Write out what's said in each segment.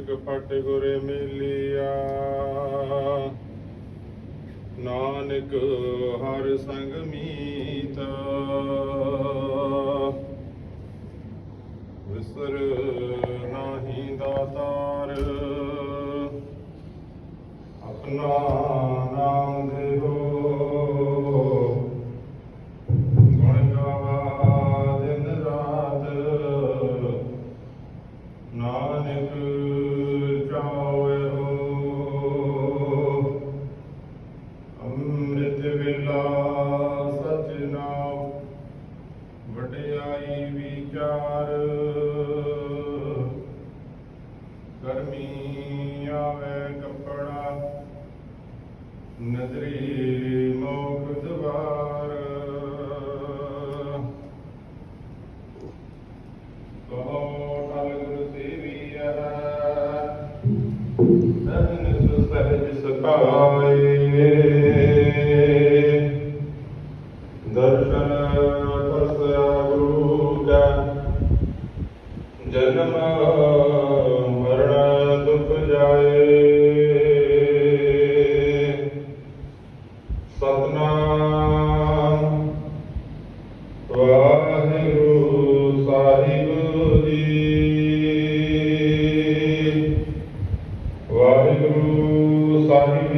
ਕਪਟ ਗੁਰ ਮਿਲਿਆ। ਨਾਨਕ ਹਰ ਸੰਗ ਮੀਤ। ਵਿਸਰ ਨਾਹੀ ਦਾਤਾਰ। ਆਪਣਾ ਨਾਮ ਦੇਵੋ। ਗੁਣ ਗਾਵਾ ਦਿਨ ਰਾਤ। ਨਾਨਕ ਗਰਮੀ ਆਵੇ ਕੱਪੜਾ। ਨਦਰੀ ਮੋਖ ਦਵਾਰ। ਕਹੋ ਟਲ ਗੁਰ ਸੇਵੀਐ ਦਨ ਸੁਸਹਿਜ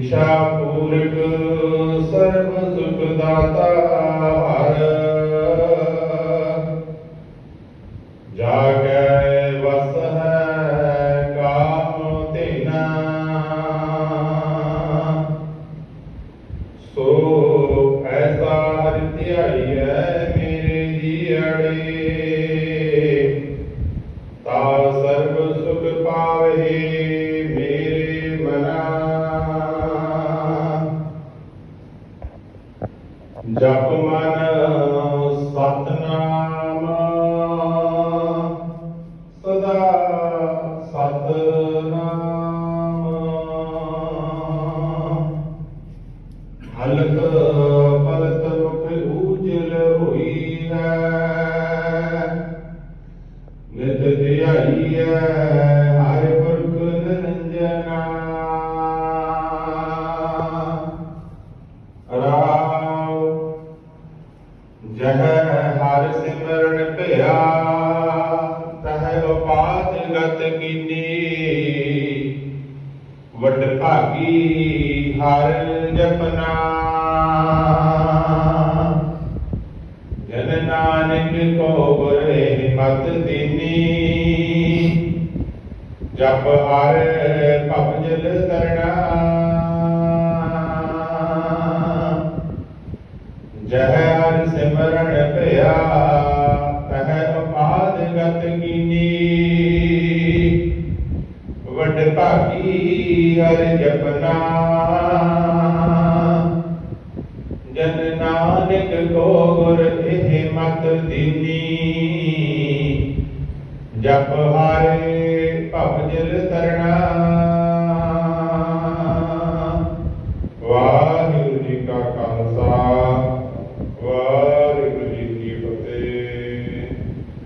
ਇੱਛਾ ਪੂਰਕ ਸਰਬ ਸੁਖ ਦਾਤਾ ਹਰ। ਜਾਗੈ ਵਸ ਹੈ ਕਾਮ ਤੇਨਾ ਸੋ ਐਸਾ ਹਰਿ ਹੈ ਮੇਰੇ ਜੀਅੜੇ ਤਾ ਸਰਬ ਜਪ ਮਨ ਸਤਨਾਮ। ਸਦਾ ਸਤਨਾਮ ਜਹ ਹਰ ਸਿਮਰਨ ਭਇਆ, ਤਹ ਉਪਾਦ ਗਤ ਕੀਨੀ। ਵਡ ਭਾਗੀ ਹਰ ਜਪਨਾ। ਜਨ ਨਾਨਕ ਕੋ ਗੁਰੇ ਮਤ ਦੀਨੀ, ਜਪ ਹਰ ਭਵਜਲ ਹਰ ਜਪਨਾ ਜਨ ਨਾਨਕ ਕੋ ਗੁਰ ਇਹ ਮਤ ਦੀਨੀ। ਜਪ ਹਰ